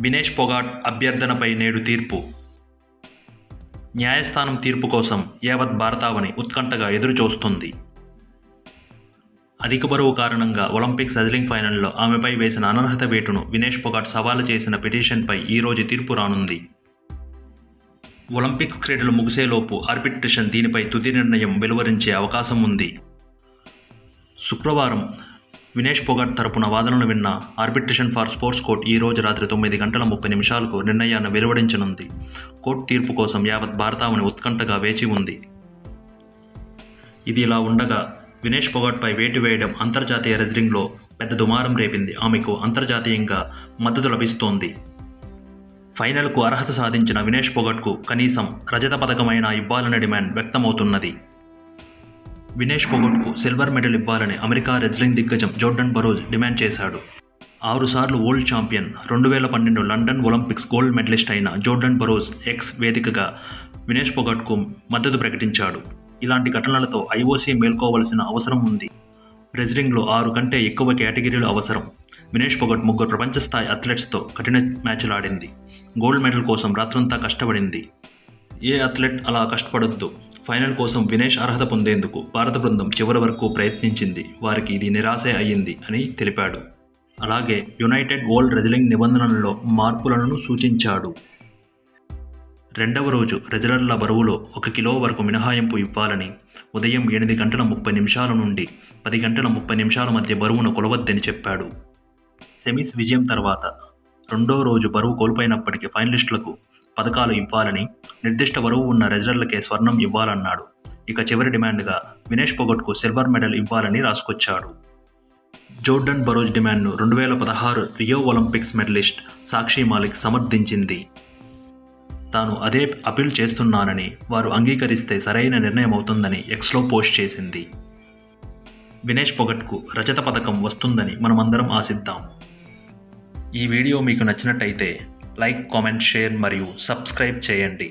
వినేష్ పొగాట్ అభ్యర్థనపై నేడు తీర్పు. న్యాయస్థానం తీర్పు కోసం యావత్ భారతావని ఉత్కంఠగా ఎదురుచూస్తుంది. అధిక బరువు కారణంగా ఒలింపిక్స్ రెజ్లింగ్ ఫైనల్లో ఆమెపై వేసిన అనర్హత వేటును వినేష్ పొగాట్ సవాలు చేసిన పిటిషన్పై ఈరోజు తీర్పు రానుంది. ఒలింపిక్స్ క్రీడలు ముగిసేలోపు ఆర్బిట్రేషన్ దీనిపై తుది నిర్ణయం వెలువరించే అవకాశం ఉంది. శుక్రవారం వినేష్ పొగాట్ తరపున వాదనలు విన్న ఆర్బిట్రేషన్ ఫర్ స్పోర్ట్స్ కోర్ట్ ఈ రోజు రాత్రి తొమ్మిది గంటల ముప్పై నిమిషాలకు నిర్ణయాన్ని వెలువడించనుంది. కోర్టు తీర్పు కోసం యావత్ భారతావని ఉత్కంఠగా వేచి ఉంది. ఇది ఇలా ఉండగా వినేష్ పొగాట్పై వేటు వేయడం అంతర్జాతీయ రెజ్లింగ్లో పెద్ద దుమారం రేపింది. ఆమెకు అంతర్జాతీయంగా మద్దతు లభిస్తోంది. ఫైనల్కు అర్హత సాధించిన వినేష్ పొగట్కు కనీసం రజత పథకమైన ఇవ్వాలనే డిమాండ్ వ్యక్తమవుతున్నది. వినేష్ పొగట్కు సిల్వర్ మెడల్ ఇవ్వాలని అమెరికా రెజ్లింగ్ దిగ్గజం జోర్డన్ బరోజ్ డిమాండ్ చేశాడు. ఆరుసార్లు వరల్డ్ ఛాంపియన్ రెండు వేల పన్నెండు లండన్ ఒలింపిక్స్ గోల్డ్ మెడలిస్ట్ అయిన జోర్డన్ బరోజ్ ఎక్స్ వేదికగా వినేష్ పొగట్కు మద్దతు ప్రకటించాడు. ఇలాంటి ఘటనలతో ఐఓసీ మేల్కోవలసిన అవసరం ఉంది. రెజ్లింగ్లో ఆరు కంటే ఎక్కువ కేటగిరీలు అవసరం. వినేష్ పొగట్ ముగ్గురు ప్రపంచ స్థాయి అథ్లెట్స్తో కఠిన మ్యాచ్లు ఆడింది గోల్డ్ మెడల్ కోసం రాత్రంతా కష్టపడింది. ఏ అథ్లెట్ అలా కష్టపడొద్దు. ఫైనల్ కోసం వినేష్ అర్హత పొందేందుకు భారత బృందం చివరి వరకు ప్రయత్నించింది. వారికి ఇది నిరాశే అయ్యింది అని తెలిపాడు. అలాగే యునైటెడ్ వరల్డ్ రెజ్లింగ్ నిబంధనలలో మార్పులను సూచించాడు. రెండవ రోజు రెజలర్ల బరువులో ఒక కిలో వరకు మినహాయింపు ఇవ్వాలని ఉదయం ఎనిమిది గంటల ముప్పై నిమిషాల నుండి పది గంటల ముప్పై నిమిషాల మధ్య బరువును కొలవద్దని చెప్పాడు. సెమీస్ విజయం తర్వాత రెండో రోజు బరువు కోల్పోయినప్పటికీ ఫైనలిస్టులకు పథకాలు ఇవ్వాలని నిర్దిష్ట బరువు ఉన్న రెజరర్లకే స్వర్ణం ఇవ్వాలన్నాడు. ఇక చివరి డిమాండ్గా వినేష్ పొగట్కు సిల్వర్ మెడల్ ఇవ్వాలని రాసుకొచ్చాడు. జోర్డన్ బరోజ్ డిమాండ్ను రెండు వేల పదహారు Rio Olympics medalist Sakshi Malik సమర్థించింది. తాను అదే అపీల్ చేస్తున్నానని వారు అంగీకరిస్తే సరైన నిర్ణయం అవుతుందని ఎక్స్లో పోస్ట్ చేసింది. వినేష్ పొగట్కు రజత పథకం వస్తుందని మనమందరం ఆశిద్దాం. ఈ వీడియో మీకు నచ్చినట్టయితే లైక్ కామెంట్ షేర్ మరియు సబ్స్క్రైబ్ చేయండి.